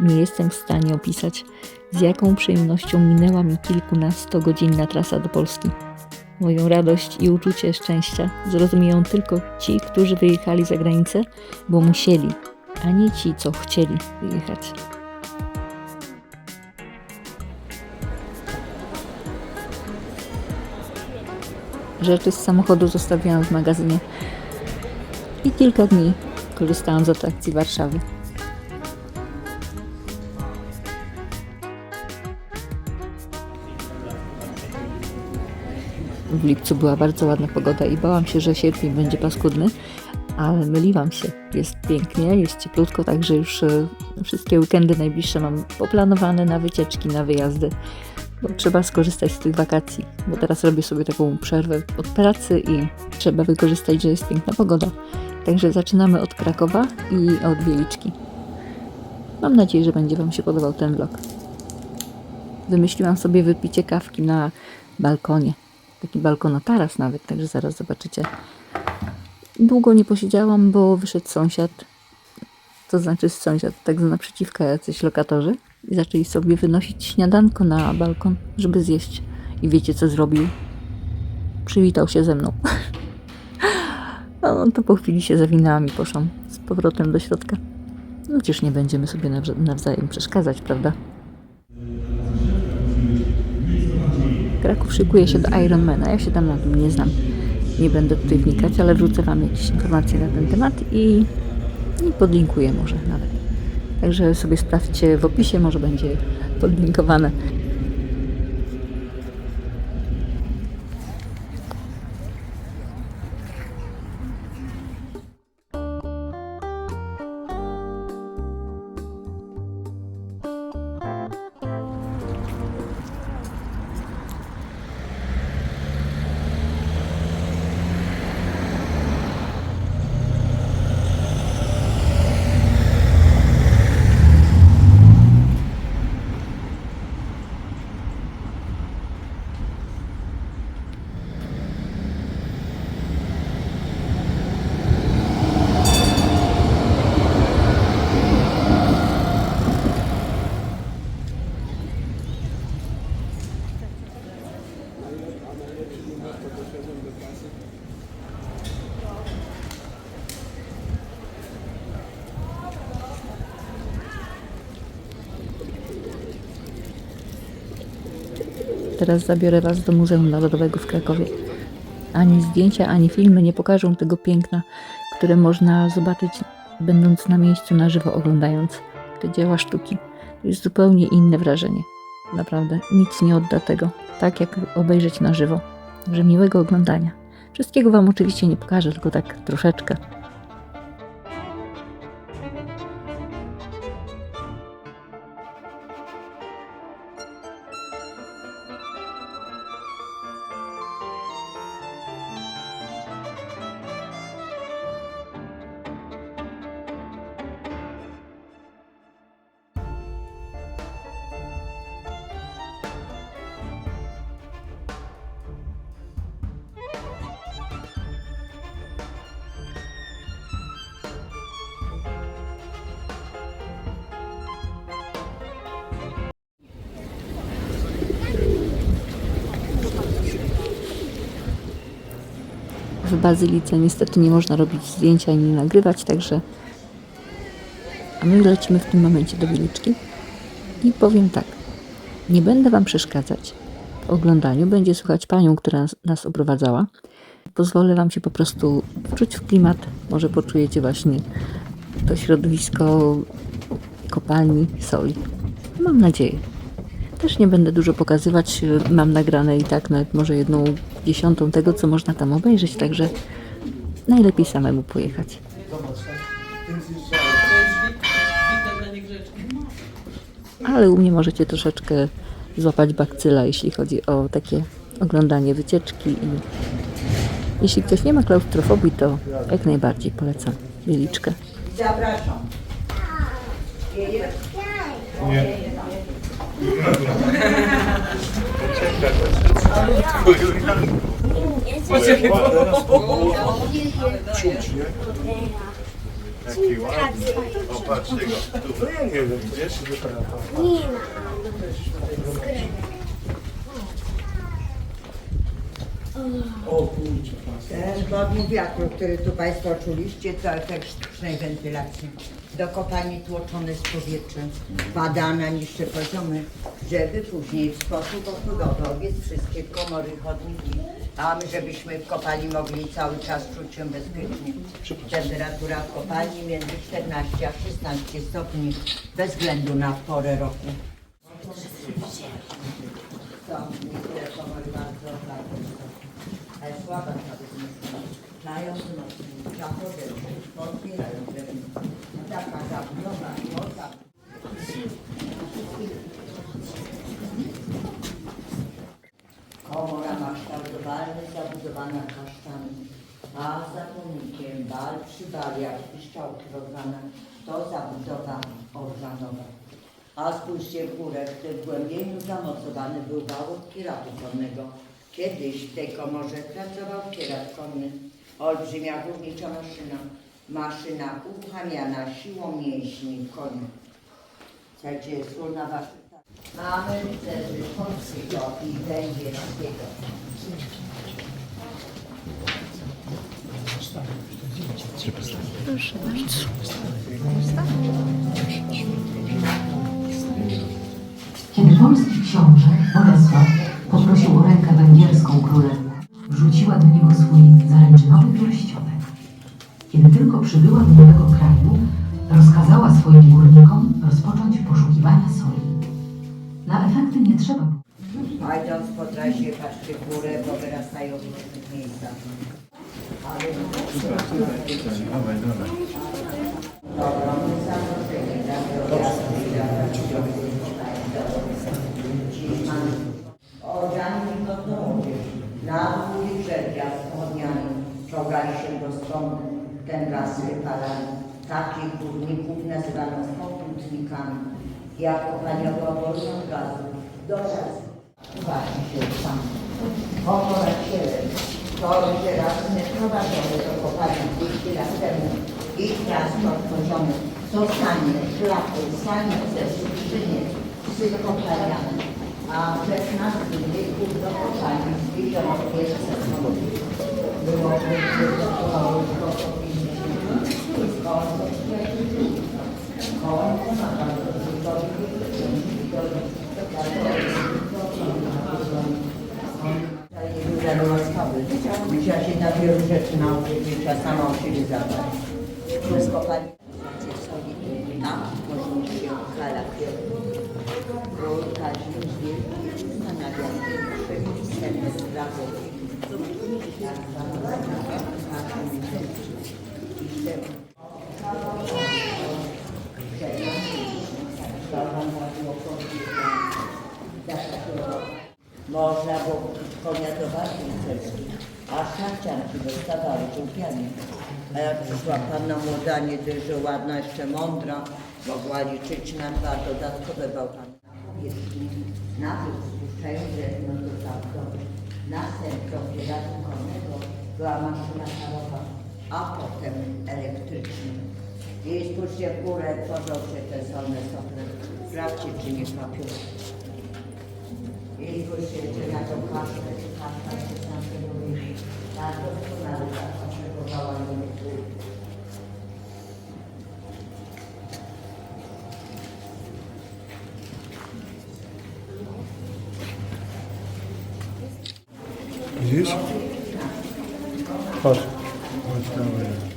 Nie jestem w stanie opisać, z jaką przyjemnością minęła mi kilkunastogodzinna trasa do Polski. Moją radość i uczucie szczęścia zrozumieją tylko ci, którzy wyjechali za granicę, bo musieli, a nie ci, co chcieli wyjechać. Rzeczy z samochodu zostawiłam w magazynie i kilka dni korzystałam z atrakcji Warszawy. W lipcu była bardzo ładna pogoda i bałam się, że sierpień będzie paskudny, ale myliłam się. Jest pięknie, jest cieplutko, także już e, wszystkie weekendy najbliższe mam poplanowane na wycieczki, na wyjazdy. Bo trzeba skorzystać z tych wakacji, bo teraz robię sobie taką przerwę od pracy i trzeba wykorzystać, że jest piękna pogoda. Także zaczynamy od Krakowa i od Wieliczki. Mam nadzieję, że będzie Wam się podobał ten vlog. Wymyśliłam sobie wypicie kawki na balkonie. Taki balkonotaras nawet, także zaraz zobaczycie. Długo nie posiedziałam, bo wyszedł sąsiad, to znaczy sąsiad, tak z naprzeciwka jacyś lokatorzy i zaczęli sobie wynosić śniadanko na balkon, żeby zjeść. I wiecie co zrobił? Przywitał się ze mną. No to po chwili się zawinęłam i poszłam z powrotem do środka. No przecież nie będziemy sobie nawza- nawzajem przeszkadzać, prawda? Kraków szykuje się do Ironmana. Ja się tam na tym nie znam. Nie będę tutaj wnikać, ale wrzucę Wam jakieś informacje na ten temat i, i podlinkuję może nawet. Także sobie sprawdźcie w opisie, może będzie podlinkowane. Teraz zabiorę Was do Muzeum Narodowego w Krakowie. Ani zdjęcia, ani filmy nie pokażą tego piękna, które można zobaczyć, będąc na miejscu na żywo, oglądając te dzieła sztuki. To jest zupełnie inne wrażenie. Naprawdę, nic nie odda tego, tak jak obejrzeć na żywo. Także miłego oglądania. Wszystkiego Wam oczywiście nie pokażę, tylko tak troszeczkę. Bazylice niestety nie można robić zdjęć ani nagrywać, także. A my lecimy w tym momencie do Wieliczki. I powiem tak. Nie będę Wam przeszkadzać w oglądaniu. Będzie słuchać panią, która nas, nas oprowadzała. Pozwolę Wam się po prostu wczuć w klimat. Może poczujecie właśnie to środowisko kopalni soli. Mam nadzieję. Też nie będę dużo pokazywać. Mam nagrane i tak nawet może jedną dziesiątą tego, co można tam obejrzeć, także najlepiej samemu pojechać. Ale u mnie możecie troszeczkę złapać bakcyla, jeśli chodzi o takie oglądanie wycieczki i jeśli ktoś nie ma klaustrofobii, to jak najbardziej polecam Wieliczkę. Zapraszam. Jaki ładny. O, patrz tego. No ja nie wiem, widzisz? Nina. Ten wodny wiatru, który tu Państwo czuliście, to efekt sztucznej wentylacji. Do kopalni tłoczone z powietrzem, badana niższe poziomy, żeby później w sposób ostudowy obiec wszystkie komory, chodniki, a my żebyśmy w kopalni mogli cały czas czuć się bezpiecznie. Temperatura w kopalni między 14 a 16 stopni, bez względu na porę roku. Są niektóre komory bardzo, bardzo wysokie. Ta wysoka. Dają nocni, zachodzą, otwierają drzwi. Taka zabudowa, moca. Komora ma kształt ovalny, zabudowana kasztami, a za pomnikiem bal przy baliach piszczał rozwana, to zabudowa organowa. A spójrzcie w górę, w tym głębieniu zamocowany był wał od kieratu konnego. Kiedyś w tej komorze pracował kierat konny, olbrzymia górnicza maszyna, maszyna uruchamiana siłą mięśni koni. Słuchajcie, jest wspólna wasza. Mamy rycerzy polskiego i węgierskiego. Kiedy polski książę Bolesław poprosił o rękę węgierską królewną, wrzuciła do niego swój zaręczynowy pierścionek. Kiedy tylko przybyła do nowego kraju, rozkazała swoim górnikom rozpocząć poszukiwania soli. Na efekty nie trzeba idąc po trasie, patrzcie w górę, bo wyrastają w różnych miejscach. Ale Dawaj, dawaj. miasta i dla Dziś strony, ten gaz wypalali. Takich górników nazywano poputnikami. Jak kopalniowy obowiązek gazu do czas Właśnie się sam. Oporaciełem, który teraz prowadzony do kopalni 200 lat temu i transport poziomy zostanie szlakiem samice w Skrzynie z kopalniami. A w XVI wieku do kopalni zbliżono pierwsze samochody. Musiała się na wielu rzeczy nauczyć, musiała sama o siebie zadbać. Przez kopalnię soli, a tworzył się kalafior. Król Kazimierz Wielki ustanawiał można było kupić konia do walki rycerskich, a szlachcianki dostawały czupianie. A jak przyszła panna młoda, nie dość, że ładna, jeszcze mądra, mogła liczyć na dwa dodatkowe bałwany na powierzchni. Najpierw spuszczają drewno do zamkowy. Kieratu konnego była maszyna parowa, a potem elektryczna. I spójrzcie w górę, tworzą się te solne sople. Sprawdźcie, czy nie kapią. I spójrzcie, czy na tą kaszkę, czy kaszka się sam tego. Ta doskonale zapotrzebowała do niektórych. Widzisz? Chodź. Chodź, dawaj.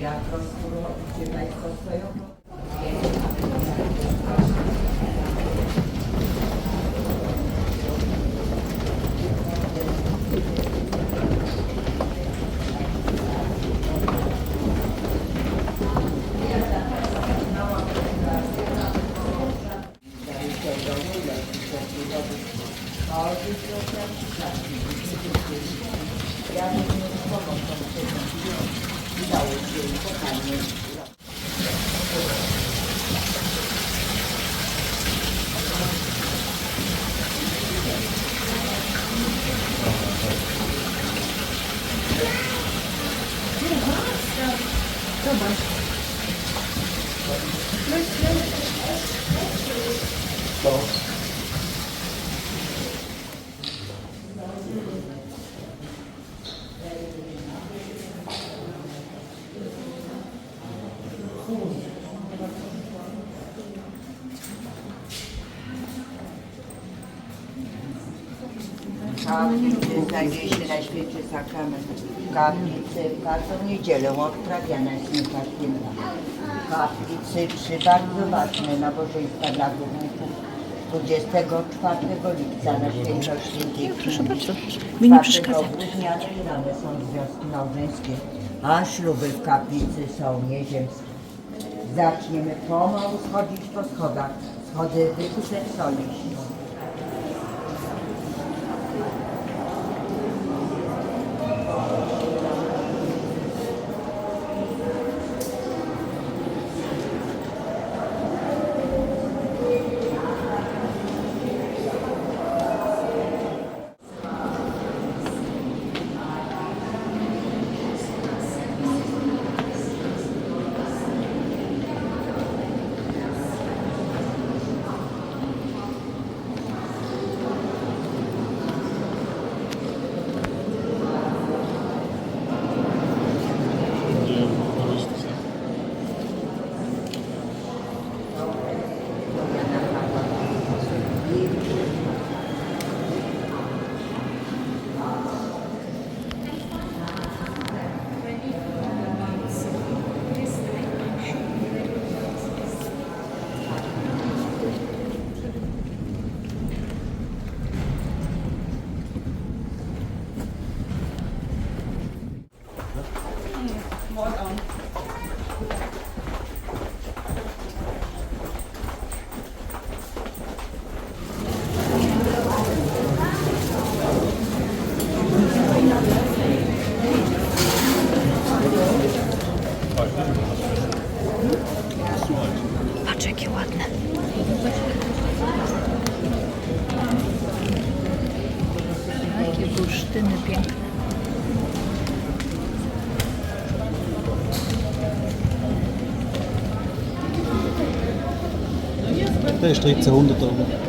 Jak rozpływacie Państwo swoją? Kaplicy znajduje się na świecie sakrament. W kaplicy w każdą niedzielę odprawiana jest. W kaplicy trzy bardzo ważne nabożeństwa dla górników 24 lipca na święto świętej Proszę bardzo, mi nie 4 przeszkadzać. grudnia otwierane są związki małżeńskie, a śluby w kaplicy są nieziemskie. Zaczniemy pomału schodzić po schodach. Schody wykute w soli. To jeszcze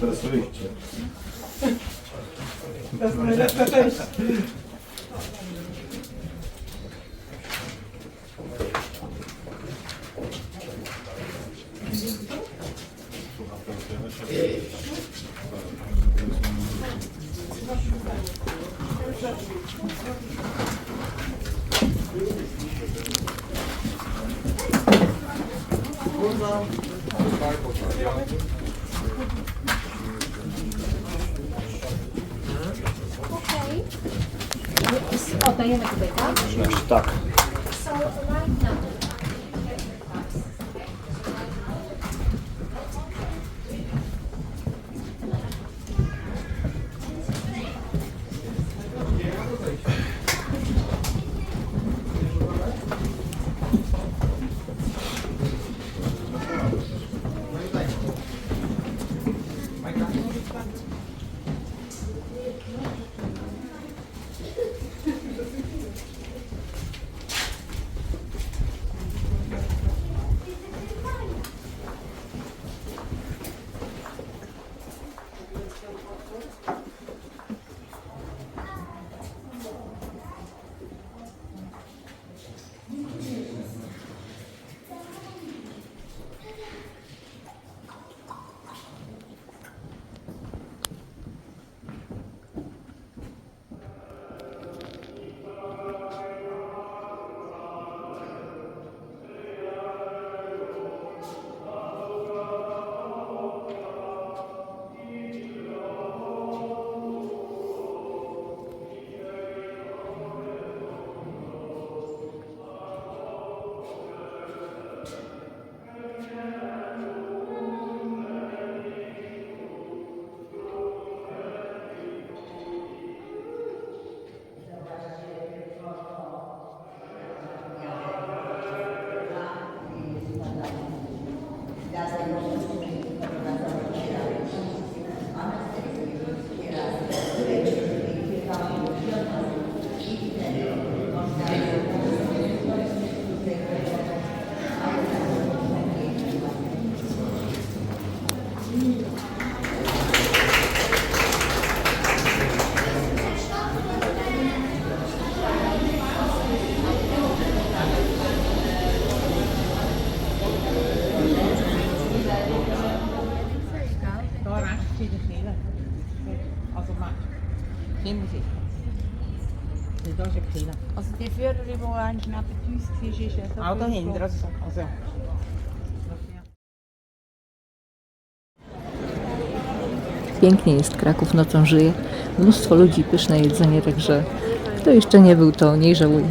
Здравствуйте. Burada. Oddajemy tutaj, tak? Tak. So right Uns war, ist so Auch dahinter. Also. Pięknie jest Kraków, nocą żyje. Mnóstwo ludzi, pyszne jedzenie, także kto jeszcze nie był, to nie żałuje.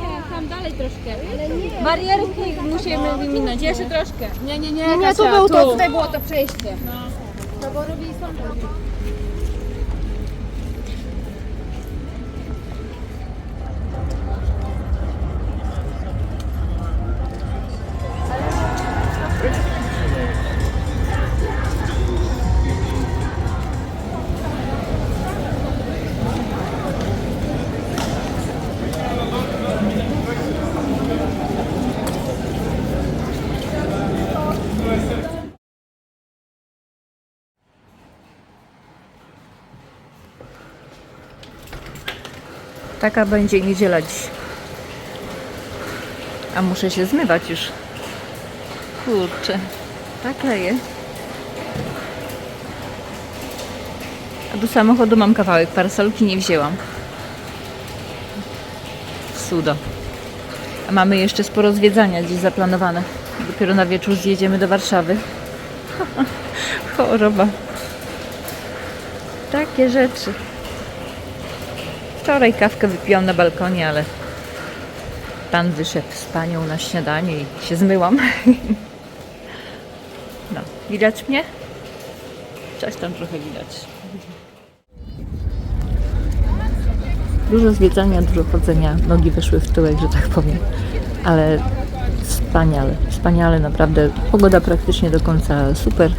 Nie, tam dalej troszkę. Barierki musimy wyminąć, jeszcze troszkę. Nie, nie, nie. Nie, tu był to, tutaj było to przejście. No. No bo robili są Taka będzie niedziela dziś. A muszę się zmywać już. Kurczę, tak leje. A do samochodu mam kawałek, parasolki nie wzięłam. Cudo. A mamy jeszcze sporo zwiedzania dziś zaplanowane. Dopiero na wieczór zjedziemy do Warszawy. Choroba. Takie rzeczy. Wczoraj kawkę wypiłam na balkonie, ale pan wyszedł z panią na śniadanie i się zmyłam. No, widać mnie? Coś tam trochę widać. Dużo zwiedzania, dużo chodzenia, nogi wyszły w tyłek, że tak powiem. Ale wspaniale, wspaniale, naprawdę. Pogoda praktycznie do końca super.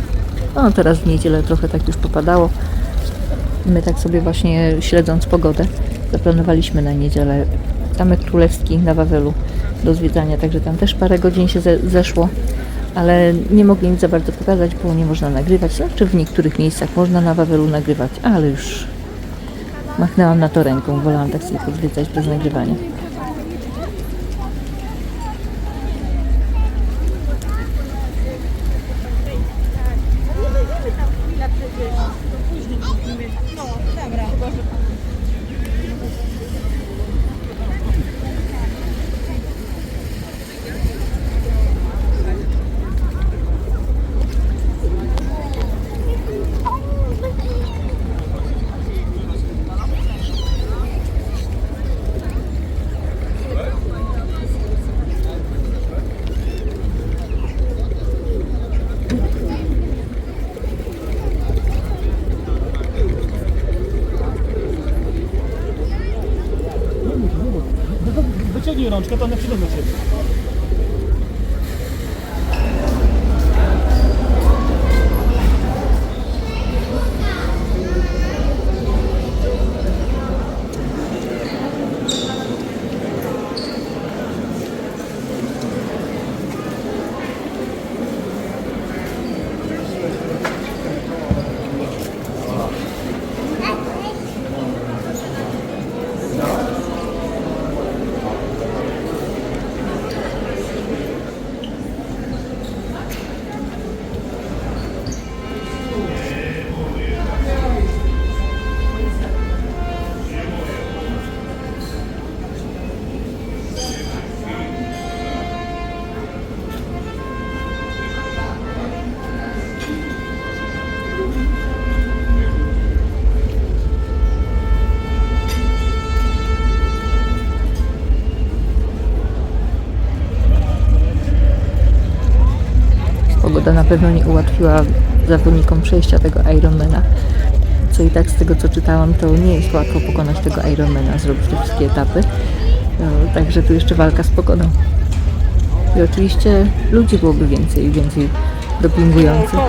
No teraz w niedzielę trochę tak już popadało. My tak sobie właśnie śledząc pogodę zaplanowaliśmy na niedzielę Zamek Królewski na Wawelu do zwiedzania, także tam też parę godzin się ze, zeszło, ale nie mogli nic za bardzo pokazać, bo nie można nagrywać. Znaczy w niektórych miejscach można na Wawelu nagrywać, ale już machnęłam na to ręką, wolałam tak sobie pozwiedzać bez nagrywania. Wyciągnij rączkę, to one przyjdą do ciebie. Na pewno nie ułatwiła zawodnikom przejścia tego Ironmana. Co i tak z tego co czytałam, to nie jest łatwo pokonać tego Ironmana, zrobić te wszystkie etapy. No, także tu jeszcze walka z pogodą. I oczywiście ludzi byłoby więcej, więcej dopingujących.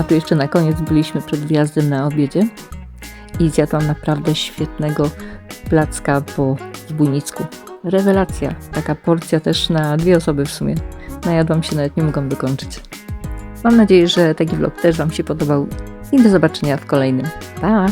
A tu jeszcze na koniec byliśmy przed wjazdem na obiedzie i zjadłam naprawdę świetnego placka po zbójnicku. Rewelacja. Taka porcja też na dwie osoby w sumie. Najadłam się, nawet nie mogłam wykończyć. Mam nadzieję, że taki vlog też Wam się podobał i do zobaczenia w kolejnym. Pa!